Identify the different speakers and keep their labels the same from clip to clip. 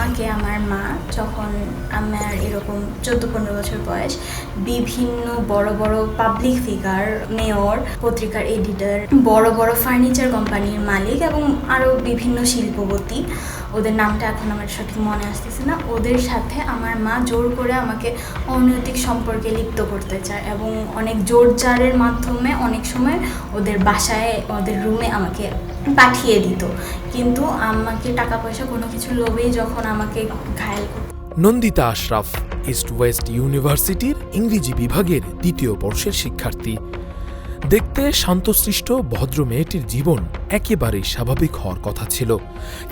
Speaker 1: আমাকে আমার মা যখন আমার এরকম চোদ্দ পনেরো বছর বয়স, বিভিন্ন বড় বড় পাবলিক ফিগার মেয়র পত্রিকার এডিটর বড় বড় ফার্নিচার কোম্পানির মালিক এবং আরও বিভিন্ন শিল্পপতি, ওদের নামটা এখন আমার সঠিক মনে আসতেছে না, ওদের সাথে আমার মা জোর করে আমাকে অনৈতিক সম্পর্কে লিপ্ত করতে চায় এবং অনেক জোর জারের মাধ্যমে অনেক সময় ওদের বাসায়, ওদের রুমে আমাকে পাঠিয়ে দিত। কিন্তু আমাকে টাকা পয়সা কোনো কিছু লোভেই যখন আমাকে ঘায়াল
Speaker 2: নন্দিতা আশরাফ ইস্ট ওয়েস্ট ইউনিভার্সিটির ইংরেজি বিভাগের দ্বিতীয় বর্ষের শিক্ষার্থী। দেখতে শান্তশিষ্ট ভদ্র মেয়েটির জীবন একেবারেই স্বাভাবিক হওয়ার কথা ছিল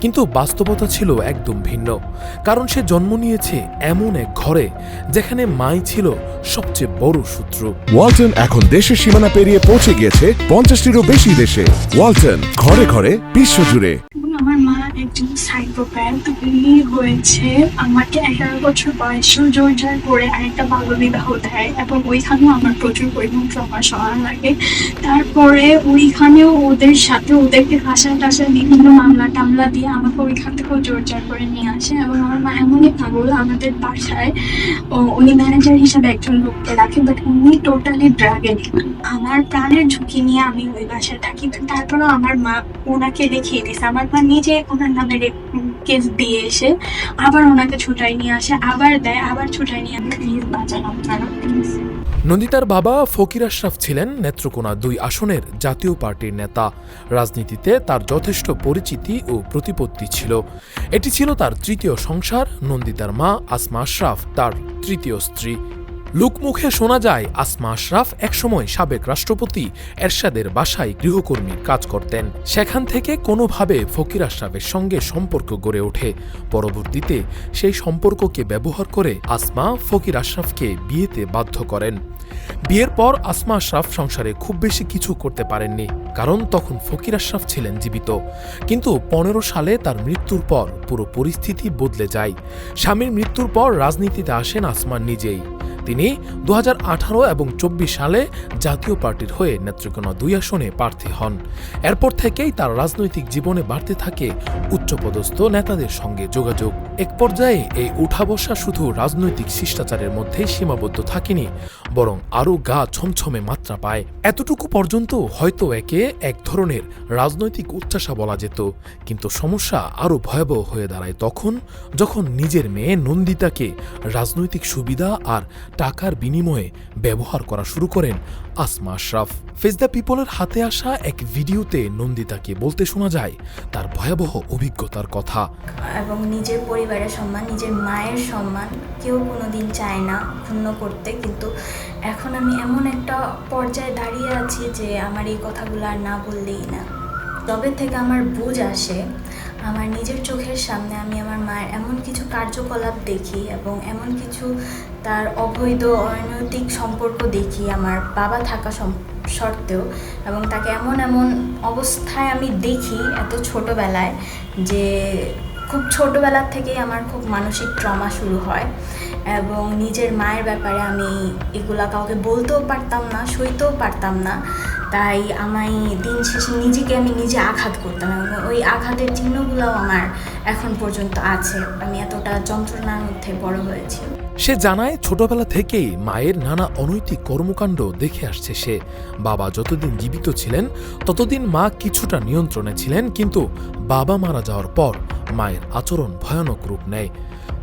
Speaker 2: কিন্তু বাস্তবতা ছিল একদম ভিন্ন কারণ সে জন্ম নিয়েছে এমন এক ঘরে যেখানে মাই ছিল সবচেয়ে বড় শত্রু।
Speaker 3: ওয়ালটন এখন দেশের সীমানা পেরিয়ে পৌঁছে গিয়েছে পঞ্চাশটিরও বেশি দেশে। ওয়ালটন ঘরে ঘরে বিশ্বজুড়ে।
Speaker 4: এবং আমার মা একজন সাইকোপ্যাথ উনি হয়েছে। আমাকে এগারো বছর বয়সেও জোর করে আরেকটা বাল্য বিবাহ দেয় এবং ওইখানেও আমার প্রচুর পরিমাণ ট্রমা সহা লাগে। তারপরে ওইখানেও ওদের সাথে ওদেরকে হাসা টাসা বিভিন্ন মামলা টামলা দিয়ে আমাকে ওইখান থেকেও জোর জার করে নিয়ে আসে এবং আমার মা এমনই পাগল আমাদের বাসায়। উনি ম্যানেজার হিসাবে একজন লোককে রাখে বাট উনি টোটালি ড্রাগ আমার প্রাণের ঝুঁকি নিয়ে আমি ওই বাসায় থাকি তারপরেও আমার মা ওনাকে দেখিয়ে দিয়েছে। আমার মা নিজে ওনার নামে কেস দিয়ে এসে আবার ওনাকে ছুটাই নিয়ে আসে, আবার দেয়, আবার ছুটাই নিয়ে প্লিজ বাঁচান আপনারা, প্লিজ।
Speaker 2: নন্দিতার বাবা ফকির আশরাফ ছিলেন নেত্রকোনা দুই আসনের জাতীয় পার্টির নেতা। রাজনীতিতে তার যথেষ্ট পরিচিতি ও প্রতিপত্তি ছিল। এটি ছিল তার তৃতীয় সংসার, নন্দিতার মা আসমা আশরাফ, তার তৃতীয় স্ত্রী। লোকমুখে শোনা যায়, আসমা আশরাফ একসময় সাবেক রাষ্ট্রপতি এরশাদের বাসায় গৃহকর্মীর কাজ করতেন। সেখান থেকে কোনোভাবে ফকির আশরাফের সঙ্গে সম্পর্ক গড়ে ওঠে। পরবর্তীতে সেই সম্পর্ককে ব্যবহার করে আসমা ফকির আশরাফকে বিয়েতে বাধ্য করেন। বিয়ের পর আসমা আশরাফ সংসারে খুব বেশি কিছু করতে পারেননি, কারণ তখন ফকির আশরাফ ছিলেন জীবিত। কিন্তু পনেরো সালে তার মৃত্যুর পর পুরো পরিস্থিতি বদলে যায়। স্বামীর মৃত্যুর পর রাজনীতিতে আসেন আসমান নিজেই। তিনি দু হাজার আঠারো এবং চব্বিশ সালে জাতীয় পার্টির হয়ে নেত্রকোনা দুই আসনে প্রার্থী হন। এরপর থেকেই তার রাজনৈতিক জীবনে বাড়তে থাকে উচ্চপদস্থ নেতাদের সঙ্গে যোগাযোগ। এক পর্যায়ে এই উঠাবসা শুধু রাজনৈতিক শিষ্টাচারের মধ্যেই সীমাবদ্ধ থাকেনি, বরং আরও গা ছমছমে মাত্রা পায়। এতটুকু পর্যন্ত হয়তো একে এক ধরনের রাজনৈতিক উচ্চাসা বলা যেত, কিন্তু সমস্যা আরও ভয়াবহ হয়ে দাঁড়ায় তখন, যখন নিজের মেয়ে নন্দিতাকে রাজনৈতিক সুবিধা আর টাকার বিনিময়ে ব্যবহার করা শুরু করেন আসমা আশরাফ। ফেস দ্য পিপলের হাতে আসা এক ভিডিওতে নন্দিতাকে বলতে শোনা যায়, তার ভয়াবহ অভিজ্ঞতার কথা।
Speaker 1: এবং নিজের পরিবারের সম্মান, নিজের মায়ের সম্মান কেউ কোনোদিন চায় না ক্ষুণ্ণ করতে। কিন্তু এখন আমি এমন একটা পর্যায়ে দাঁড়িয়ে আছি যে আমার এই কথাগুলো আর না বললেই না। তবে থেকে আমার বুঝ আসে, আমার নিজের চোখের সামনে আমি আমার মায়ের এমন কিছু কার্যকলাপ দেখি এবং এমন কিছু তার অবৈধ অনৈতিক সম্পর্ক দেখি, আমার বাবা থাকা সত্ত্বেও এবং তাকে এমন এমন অবস্থায় আমি দেখি এত ছোটোবেলায় যে খুব ছোটোবেলার থেকেই আমার খুব মানসিক ট্রমা শুরু হয় এবং নিজের মায়ের ব্যাপারে আমি এগুলা কাউকে বলতেও পারতাম না, সইতেও পারতাম না। তাই আমি দিন শেষে নিজেকে আমি নিজে আঘাত করতাম এবং ওই আঘাতের চিহ্নগুলোও আমার এখন পর্যন্ত আছে। আমি এতটা যন্ত্রণার মধ্যে বড় হয়েছি।
Speaker 2: সে জানায়, ছোটবেলা থেকেই মায়ের নানা অনৈতিক কর্মকাণ্ড দেখে আসছে সে। বাবা যতদিন জীবিত ছিলেন, ততদিন মা কিছুটা নিয়ন্ত্রণে ছিলেন, কিন্তু বাবা মারা যাওয়ার পর মায়ের আচরণ ভয়ানক রূপ নেয়।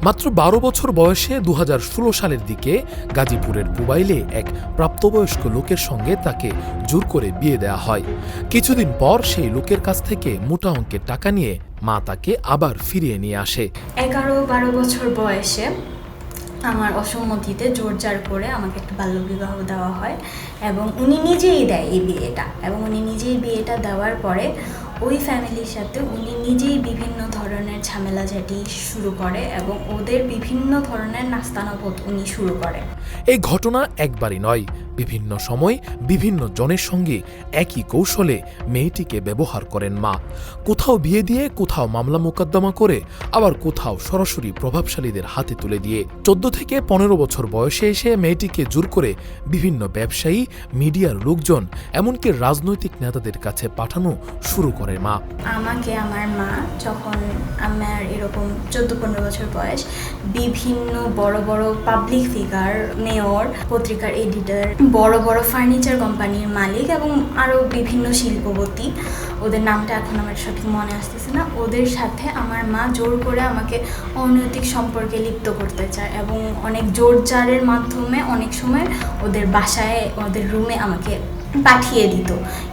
Speaker 2: মাত্র বারো বছর বয়সে দুহাজার ষোলো সালের দিকে গাজীপুরের পুবাইলে এক প্রাপ্তবয়স্ক লোকের সঙ্গে তাকে জোর করে বিয়ে দেওয়া হয়। কিছুদিন পর সেই লোকের কাছ থেকে মোটা অঙ্কের টাকা নিয়ে মা তাকে আবার ফিরিয়ে নিয়ে আসে।
Speaker 1: এগারো বারো বছর বয়সে আমার অসম্মতিতে জোরজার করে আমাকে একটা বাল্যবিবাহ দেওয়া হয় এবং উনি নিজেই দেয় এই বিয়েটা। এবং উনি নিজেই বিয়েটা দেওয়ার পরে ওই ফ্যামিলির সাথে উনি নিজেই বিভিন্ন ধরনের ঝামেলাঝাটি শুরু করে এবং ওদের বিভিন্ন ধরনের নাস্তানাবোধ উনি শুরু করে।
Speaker 2: এই ঘটনা একবারই নয়। বিভিন্ন সময় বিভিন্ন জনের সঙ্গে একই কৌশলে মেয়েটিকে ব্যবহার করেন মা। কোথাও বিয়ে দিয়ে, কোথাও মামলা মোকদ্দমা করে, আবার কোথাও সরাসরি প্রভাবশালীদের হাতে তুলে দিয়ে। চোদ্দ থেকে পনেরো বছর বয়সে এসে মেয়েটিকে জোর করে বিভিন্ন ব্যবসায়ী, মিডিয়ার লোকজন, এমনকি রাজনৈতিক নেতাদের কাছে পাঠানো শুরু করে মা।
Speaker 1: আমাকে আমার মা যখন আমার এরকম চোদ্দ পনেরো বছর বয়স, বিভিন্ন বড় বড় পাবলিক ফিগার মেয়র, পত্রিকার এডিটর, বড় বড় ফার্নিচার কোম্পানির মালিক এবং আরও বিভিন্ন শিল্পপতি। ওদের নামটা এখন আমার সঠিক মনে আসতেছে না। ওদের সাথে আমার মা জোর করে আমাকে অনৈতিক সম্পর্কে লিপ্ত করতে চায় এবং অনেক জোর জারের মাধ্যমে অনেক সময় ওদের বাসায়, ওদের রুমে আমাকে পাঠিয়ে দিত।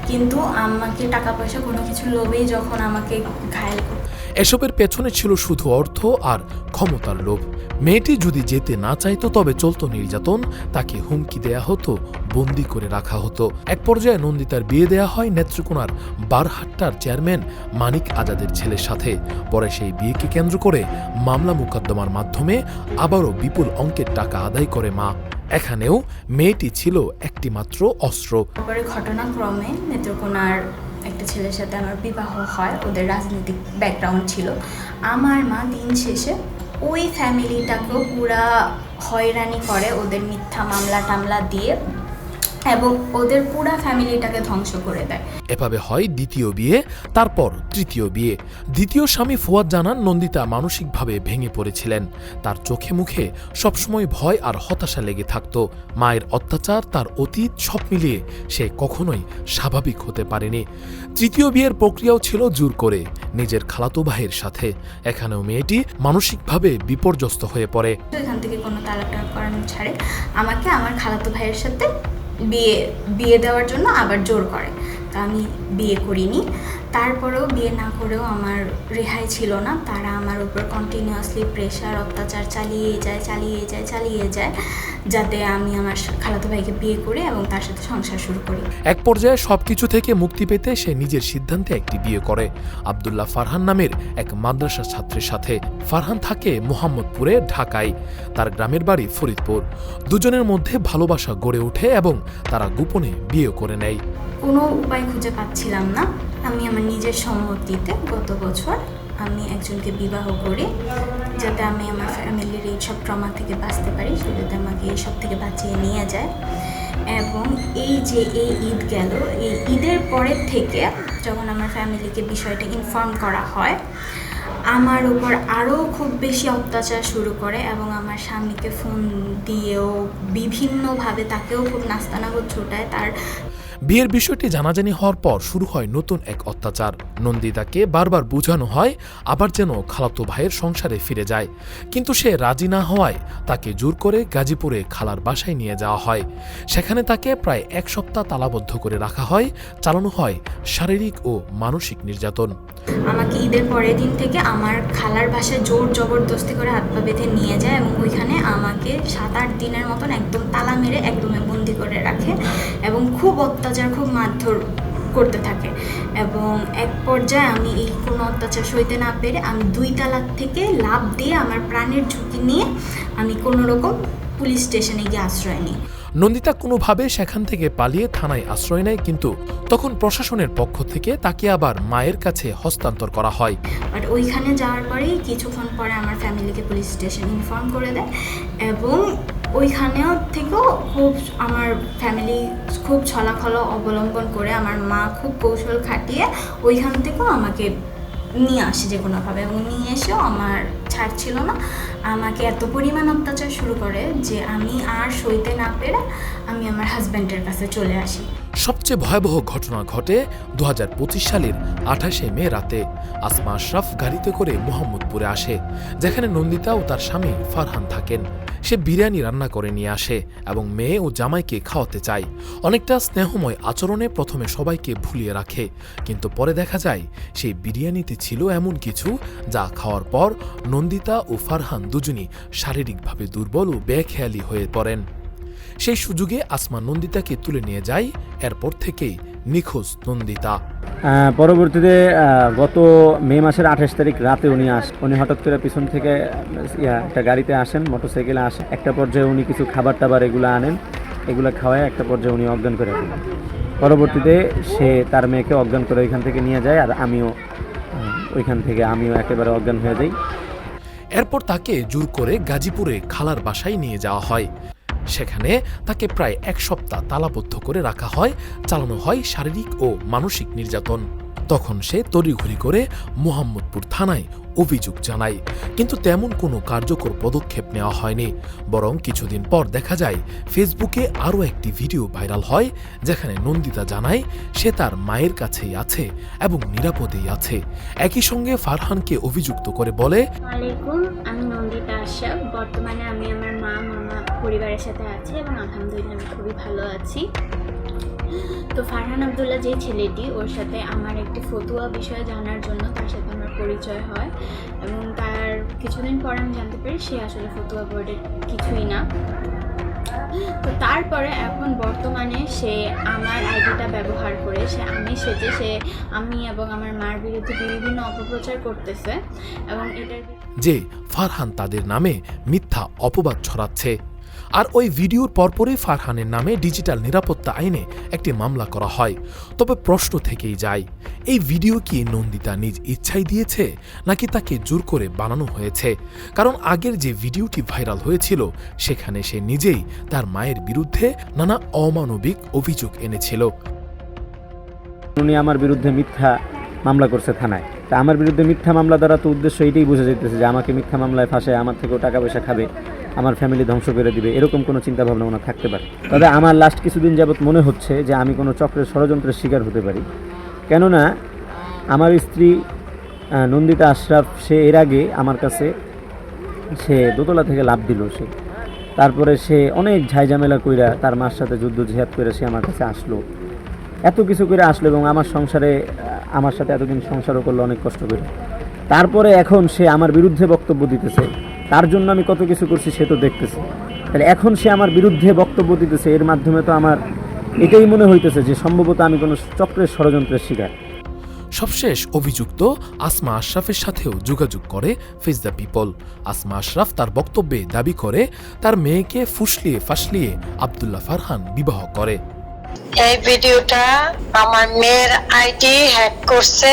Speaker 1: কিন্তু আমাকে টাকা পয়সা কোনো কিছু লোভেই যখন আমাকে ঘায়েল করতো
Speaker 2: এসবের পেছনে ছিল শুধু অর্থ আর ক্ষমতার লোভ। মেয়েটি যদি যেতে না চাইতো তবে চলতো নির্যাতন, তাকে হুমকি দেয়া হতো, বন্দি করে রাখা হতো। এক পর্যায়ে নন্দিতার বিয়ে দেয়া হয় নেত্রকোনার বারহাট্টার চেয়ারম্যান মানিক আজাদের ছেলের সাথে। পরে সেই বিয়েকে কেন্দ্র করে মামলা মোকদ্দমার মাধ্যমে আবারও বিপুল অঙ্কের টাকা আদায় করে মা। এখানেও মেয়েটি ছিল একটি মাত্র অস্ত্র
Speaker 1: ঘটনাক্রমে নেত্রকোনার একটা ছেলের সাথে আমার বিবাহ হয়, ওদের রাজনৈতিক ব্যাকগ্রাউন্ড ছিল। আমার মা দিন শেষে ওই ফ্যামিলিটাকেও পুরা হয়রানি করে ওদের মিথ্যা মামলা টামলা দিয়ে। এবং ওদের পুরা ফ্যামিলিটাকে ধ্বংস করে দেয়।
Speaker 2: এভাবে হয় দ্বিতীয় বিয়ে তারপর তৃতীয় বিয়ে। দ্বিতীয় স্বামী ফুয়াদ জানান নন্দিতা মানসিকভাবে ভেঙে পড়েছিলেন। তার চোখে মুখে সবসময় ভয় আর হতাশা লেগে থাকত। মায়ের অত্যাচার তার অতীত সব মিলিয়ে সে কখনোই স্বাভাবিক হতে পারেনি। তৃতীয় বিয়ের প্রক্রিয়াও ছিল জোর করে নিজের খালাতো ভাইয়ের সাথে। এখানেও মেয়েটি মানসিকভাবে বিপর্যস্ত হয়ে পড়ে।
Speaker 1: এখান থেকে কোনো তালাক করানো ছাড়ে। আমাকে আমার খালাতো ভাইয়ের সাথে বিয়ে বিয়ে দেওয়ার জন্য আবার জোর করে। তো আমি বিয়ে করিনি। তারপরেও বিয়ে না করেও আমার রেহাই ছিল না। তারা আমার উপর কন্টিনিউয়াসলি প্রেশার অত্যাচার চালিয়ে যায় চালিয়ে যায় চালিয়ে যায় যাতে আমি আমার খালাতো ভাইকে বিয়ে করে এবং তার সাথে সংসার শুরু করি।
Speaker 2: এক পর্যায়ে সবকিছু থেকে মুক্তি পেতে সে নিজের সিদ্ধান্তে একটি বিয়ে করে। আবদুল্লাহ ফারহান নামের এক মাদ্রাসা ছাত্রের সাথে ফারহান থাকে মোহাম্মদপুরে ঢাকায়। তার গ্রামের বাড়ি ফরিদপুর। দুজনের মধ্যে ভালোবাসা গড়ে ওঠে এবং তারা গোপনে বিয়ে করে নেয়।
Speaker 1: কোনো উপায় খুঁজে পাচ্ছিলাম না। আমি আমার নিজের সম্মতিতে গত বছর আমি একজনকে বিবাহ করি, যাতে আমি আমার ফ্যামিলির এইসব ট্রমা থেকে বাঁচতে পারি, সে যাতে আমাকে এইসব থেকে বাঁচিয়ে নিয়ে যায়। এবং এই যে এই ঈদ গেল, এই ঈদের পরের থেকে যখন আমার ফ্যামিলিকে বিষয়টা ইনফর্ম করা হয়, আমার উপর আরও খুব বেশি অত্যাচার শুরু করে এবং আমার স্বামীকে ফোন দিয়েও বিভিন্নভাবে তাকেও খুব নাস্তানাবুদ ছোটায়। তার
Speaker 2: বিয়ের বিষয়টি জানাজানি হওয়ার পর শুরু হয় নতুন এক অত্যাচার। নন্দিতাকে বারবার বোঝানো হয়, আবার যেন খালাতো ভাইয়ের সংসারে ফিরে যায়। কিন্তু সে রাজি না হওয়ায় তাকে জোর করে গাজীপুরে খালার বাসায় নিয়ে যাওয়া হয়। সেখানে তাকে প্রায় এক সপ্তাহ তালাবদ্ধ করে রাখা হয়, চালানো হয় শারীরিক ও মানসিক নির্যাতন।
Speaker 1: আমাকে ঈদের পরের দিন থেকে আমার খালার বাসায় জোর জবরদস্তি করে পা বেঁধে নিয়ে যায় এবং ওইখানে আমাকে সাত আট দিনের মতন একদম তালা মেরে একদমে বন্দি করে রাখে এবং খুব অত্যাচার, খুব মারধর করতে থাকে। এবং এক পর্যায়ে আমি এই কোনো অত্যাচার সইতে না পেরে আমি দুই তালার থেকে লাভ দিয়ে আমার প্রাণের ঝুঁকি নিয়ে আমি কোনো রকম পুলিশ স্টেশনে গিয়ে আশ্রয় নিই।
Speaker 2: নন্দিতা কোনোভাবে সেখান থেকে পালিয়ে থানায় আশ্রয় নেয়, কিন্তু তখন প্রশাসনের পক্ষ থেকে তাকে আবার মায়ের কাছে হস্তান্তর করা হয়।
Speaker 1: বাট ওইখানে যাওয়ার পরেই কিছুক্ষণ পরে আমার ফ্যামিলিকে পুলিশ স্টেশন ইনফর্ম করে দেয় এবং ওইখানেও থেকেও খুব আমার ফ্যামিলি খুব ছলাখল অবলম্বন করে আমার মা খুব কৌশল খাটিয়ে ওইখান থেকেও আমাকে নিয়ে আসে যে কোনোভাবে। এবং নিয়ে এসেও আমার ছাড় ছিল না। আমাকে এত পরিমাণ অত্যাচার শুরু করে যে আমি আর সইতে না পেরে আমি আমার হাজব্যান্ডের কাছে চলে আসি।
Speaker 2: সবচেয়ে ভয়াবহ ঘটনা ঘটে দু হাজার পঁচিশ সালের আঠাশে মে রাতে। আসমা আশরাফ গাড়িতে করে মোহাম্মদপুরে আসে, যেখানে নন্দিতা ও তার স্বামী ফারহান থাকেন। সে বিরিয়ানি রান্না করে নিয়ে আসে এবং মেয়ে ও জামাইকে খাওয়াতে চায়। অনেকটা স্নেহময় আচরণে প্রথমে সবাইকে ভুলিয়ে রাখে, কিন্তু পরে দেখা যায় সেই বিরিয়ানিতে ছিল এমন কিছু যা খাওয়ার পর নন্দিতা ও ফারহান দুজনই শারীরিকভাবে দুর্বল ও বেখেয়ালি হয়ে পড়েন। সেই সুযোগে আসমা নন্দিতাকে তুলে নিয়ে যায় এরপর থেকেই নিখোঁজ নন্দিতা।
Speaker 5: পরবর্তীতে গত মে মাসের আঠাশ তারিখ রাতে উনি আস উনি হঠাৎ করে পিছন থেকে একটা গাড়িতে আসেন মোটরসাইকেলে আসেন একটা পর্যায়ে উনি কিছু খাবার টাবার এগুলো আনেন এগুলো খাওয়ায় একটা পর্যায়ে উনি অজ্ঞান করে ফেলেন। পরবর্তীতে সে তার মেয়েকে অজ্ঞান করে ওইখান থেকে নিয়ে যায় আর আমিও ওইখান থেকে আমিও একেবারে অজ্ঞান হয়ে যাই।
Speaker 2: এরপর তাকে জোর করে গাজীপুরে খালার বাসায় নিয়ে যাওয়া হয়। সেখানে তাকে প্রায় এক সপ্তাহ তালাবদ্ধ করে রাখা হয়, চালানো হয় শারীরিক ও মানসিক নির্যাতন। তখন সে তড়িঘড়ি করে মোহাম্মদপুর থানায় অভিযোগ জানায়। কিন্তু তেমন কোনো কার্যকর পদক্ষেপ নেওয়া হয়নি। বরং কিছুদিন পর দেখা যায়, ফেসবুকে আরও একটি ভিডিও ভাইরাল হয়, যেখানে নন্দিতা জানায়, সে তার মায়ের কাছেই আছে এবং নিরাপদেই আছে। একই সঙ্গে ফারহানকে অভিযুক্ত করে বলে
Speaker 6: আমি নন্দিতা বর্তমানে আমি আমার মা, মামা পরিবারের সাথে আছি এবং আলহামদুলিল্লাহ আমি খুবই ভালো আছি। তো ফারহান আবদুল্লাহ যে ছেলেটি, ওর সাথে আমার একটি ফতুয়া বিষয়ে জানার জন্য তার সাথে আমার পরিচয় হয় এবং তার কিছুদিন পর আমি জানতে পারি সে আসলে ফতুয়া বোর্ডের কিছুই না। তো তারপরে এখন বর্তমানে সে আমার আইডিটা ব্যবহার করে, সে আমি সেজে সে আমি এবং আমার মার বিরুদ্ধে বিভিন্ন অপপ্রচার করতেছে এবং এটার
Speaker 2: যে ফারহান তাদের নামে মিথ্যা অপবাদ ছড়াচ্ছে। আর ওই ভিডিওর পরপরই ফারহানের নামে ডিজিটাল নিরাপত্তা আইনে একটি মামলা করা হয়। তবে প্রশ্ন থেকেই যায়, এই ভিডিও কি নন্দিতা নিজ ইচ্ছাই দিয়েছে, নাকি তাকে জোর করে বানানো হয়েছে? কারণ আগের যে ভিডিওটি ভাইরাল হয়েছিল, সেখানে সে নিজেই তার মায়ের বিরুদ্ধে নানা অমানবিক অভিযোগ এনেছিল।
Speaker 5: উনি আমার বিরুদ্ধে মিথ্যা মামলা করছে থানায়। তা আমার বিরুদ্ধে মিথ্যা মামলা দ্বারা তো উদ্দেশ্য এটাই বোঝা যেতেছে যে আমাকে মিথ্যা মামলায় ফাঁসে, আমার থেকেও টাকা পয়সা খাবে। আমার ফ্যামিলি ধ্বংস করে দিবে, এরকম কোনো চিন্তা ভাবনা ওনার থাকতে পারে। তবে আমার লাস্ট কিছুদিন যাবৎ মনে হচ্ছে যে আমি কোনো চক্রের ষড়যন্ত্রের শিকার হতে পারি। কেননা আমার স্ত্রী নন্দিতা আশরাফ, সে এর আগে আমার কাছে সে দোতলা থেকে লাভ দিল সে। তারপরে সে অনেক ঝাইঝামেলা কইরা তার মার সাথে যুদ্ধ জিহাদ করে সে আমার কাছে আসলো। এত কিছু করে আসলো এবং আমার সংসারে আমার সাথে এতদিন সংসারও করল, অনেক কষ্ট করে। তারপরে এখন সে আমার বিরুদ্ধে বক্তব্য দিতেছে। তার জন্য আমি কত কিছু করছি সে তো দেখতেছে। তাহলে এখন সে আমার বিরুদ্ধে বক্তব্য দিতেছে এর মাধ্যমে তো আমার এটাই মনে হইতেছে যে সম্ভবত আমি কোনো চক্রের ষড়যন্ত্রের শিকার।
Speaker 2: সবশেষ অভিযুক্ত আসমা আশরাফের সাথেও যোগাযোগ করে face the people. Asma Ashraf তার বক্তব্যে দাবি করে তার মেয়েকে ফুসলিয়ে ফাসলিয়ে আবদুল্লাহ ফারহান বিবাহ করে।
Speaker 7: এই ভিডিওটা আমার মেয়ের আইডি হ্যাক করছে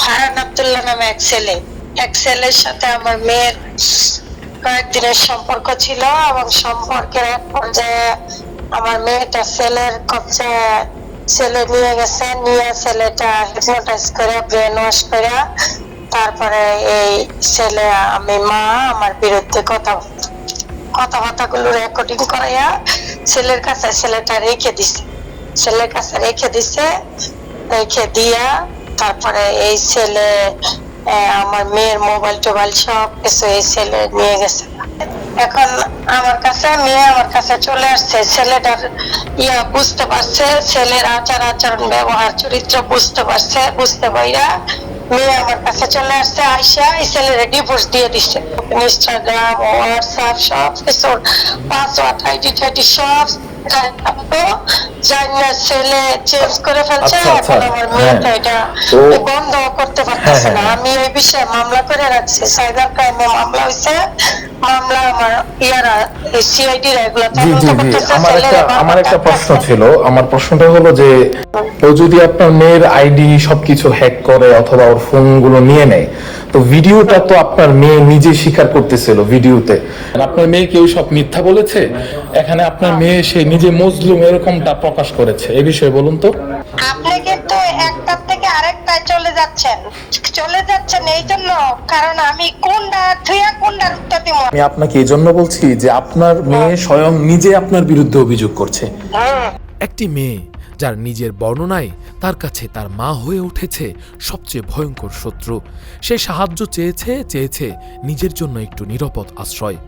Speaker 7: ফারহান আব্দুল্লাহ নামে এক ছেলে। এক ছেলের সাথে আমার মেয়ের কয়েকদিনের সম্পর্ক ছিল এবং সম্পর্কের এক পর্যায়ে আমার মেয়েটা ছেলের কবজে ছেলে নিয়ে গেছে, নিয়ে ছেলেটা হিপনোটাইজ করে ব্রেন ওয়াশ করে। তারপরে এই ছেলে আমি মা আমার বিরুদ্ধে কথা কথাবার্তাগুলো রেকর্ডিং করাইয়া ছেলের কাছে ছেলেটা রেখে দিছে। ছেলের কাছে রেখে দিছে, রেখে দিয়া তারপরে এই ছেলে আমার মেয়ের মোবাইল টোবাইল সব কিছু এই ছেলে নিয়ে গেছে। এখন আমার কাছে, মেয়ে আমার কাছে চলে আসছে। ছেলেটার ইয়া বুঝতে পারছে, ছেলের আচার আচরণ, ব্যবহার, চরিত্র বুঝতে পারছে, বুঝতে পাইরা মেয়ে আমার কাছে চলে আসছে, আইসা এই ছেলের ডিভোর্স দিয়ে দিচ্ছে ইনস্টাগ্রাম হোয়াটসঅ্যাপ সব কিছু পাসওয়ার্ড আইডি টাইডি সব জানি না ছেলে চেঞ্জ করে ফেলছে এখন আমার মেয়েটা
Speaker 8: হ্যাঁ।
Speaker 7: এটা বন্ধ করতে পারতেছে
Speaker 8: হ্যাঁ,
Speaker 7: না।
Speaker 8: হ্যাঁ।
Speaker 7: আমি এই বিষয়ে মামলা করে রাখছি। সাইবার ক্রাইমে মামলা হয়েছে মামলা আমার ইয়ারা সিআইডি এগুলো
Speaker 8: জি জি জি। আমার একটা আমার একটা প্রশ্ন ছিল। আমার প্রশ্নটা হলো যে ও যদি আপনার মেয়ের আইডি সবকিছু হ্যাক করে অথবা ওর ফোনগুলো নিয়ে নেয় তো ভিডিওটা তো আপনার মেয়ে নিজে স্বীকার করতেছিল ভিডিওতে। আপনার মেয়ে কেউ সব মিথ্যা বলেছে? এখানে আপনার মেয়ে সে নিজে মজলুম এরকমটা প্রকাশ করেছে। এই বিষয়ে বলুন তো।
Speaker 7: আপনি কিন্তু একটার থেকে আরেকটায় চলে যাচ্ছেন। চলে যাচ্ছেন এই জন্য কারণ আমি কোনটা থুয়া কোনটার উত্তর দিব।
Speaker 8: আমি আপনাকে এই জন্য বলছি যে আপনার মেয়ে স্বয়ং নিজে আপনার বিরুদ্ধে অভিযোগ করছে।
Speaker 2: একটি মেয়ে যার নিজের বর্ণনায় তার কাছে তার মা হয়ে উঠেছে সবচেয়ে ভয়ঙ্কর শত্রু। সে সাহায্য চেয়েছে চেয়েছে নিজের জন্য একটু নিরাপদ আশ্রয়।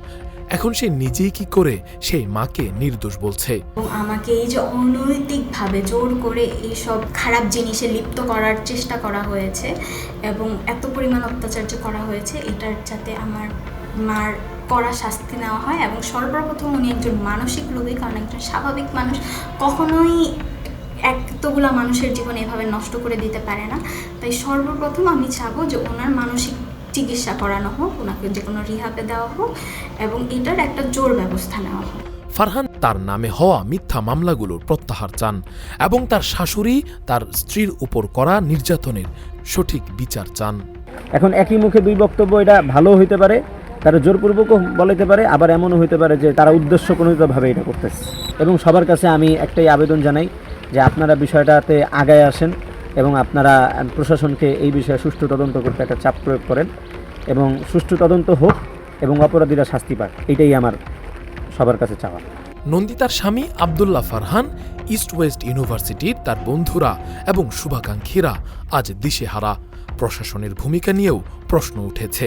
Speaker 2: এখন সে নিজেই কি করে, সেই মাকে নির্দোষ বলছে।
Speaker 1: আমাকে এই যে অনৈতিকভাবে জোর করে এইসব খারাপ জিনিসে লিপ্ত করার চেষ্টা করা হয়েছে এবং এত পরিমাণ অত্যাচার যে করা হয়েছে, এটার যাতে আমার মার কড়া শাস্তি নেওয়া হয় এবং সর্বপ্রথম উনি একজন মানসিক রোগী, কারণ একজন স্বাভাবিক মানুষ কখনোই এতগুলা মানুষের জীবন এভাবে নষ্ট করে দিতে পারে না। তাই সর্বপ্রথম আমি চাবো যে ওনার মানসিক চিকিৎসা করানো হোক ওনাকে যে কোনো রিহাবে দেওয়া হোক এবং এটার একটা জোর ব্যবস্থা নেওয়া হোক।
Speaker 2: ফারহান তার নামে হওয়া মিথ্যা মামলাগুলোর প্রত্যাহার চান এবং তার শাশুড়ি তার স্ত্রীর উপর করা নির্যাতনের সঠিক বিচার চান।
Speaker 5: এখন একই মুখে দুই বক্তব্য এটা ভালো হইতে পারে তারা জোরপূর্বকও বলাইতে পারে আবার এমনও হইতে পারে যে তারা উদ্দেশ্য প্রণোদিতভাবে এটা করতেছে। এবং সবার কাছে আমি একটাই আবেদন জানাই যে আপনারা বিষয়টাতে আগায় আসেন এবং আপনারা প্রশাসনকে এই বিষয়ে সুষ্ঠু তদন্ত করতে একটা চাপ প্রয়োগ করেন এবং সুষ্ঠু তদন্ত হোক এবং অপরাধীরা শাস্তি পাক এটাই আমার সবার কাছে চাওয়া।
Speaker 2: নন্দিতার স্বামী আবদুল্লাহ ফারহান ইস্ট ওয়েস্ট ইউনিভার্সিটির তার বন্ধুরা এবং শুভাকাঙ্ক্ষীরা আজ দিশেহারা। প্রশাসনের ভূমিকা নিয়েও প্রশ্ন উঠেছে।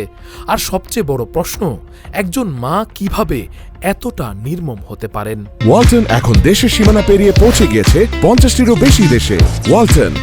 Speaker 2: আর সবচেয়ে বড় প্রশ্ন একজন মা কীভাবে এতটা নির্মম হতে পারেন?
Speaker 3: ওয়ালটন এখন দেশের সীমানা পেরিয়ে পৌঁছে গিয়েছে পঞ্চাশটিরও বেশি দেশে। ওয়ালটন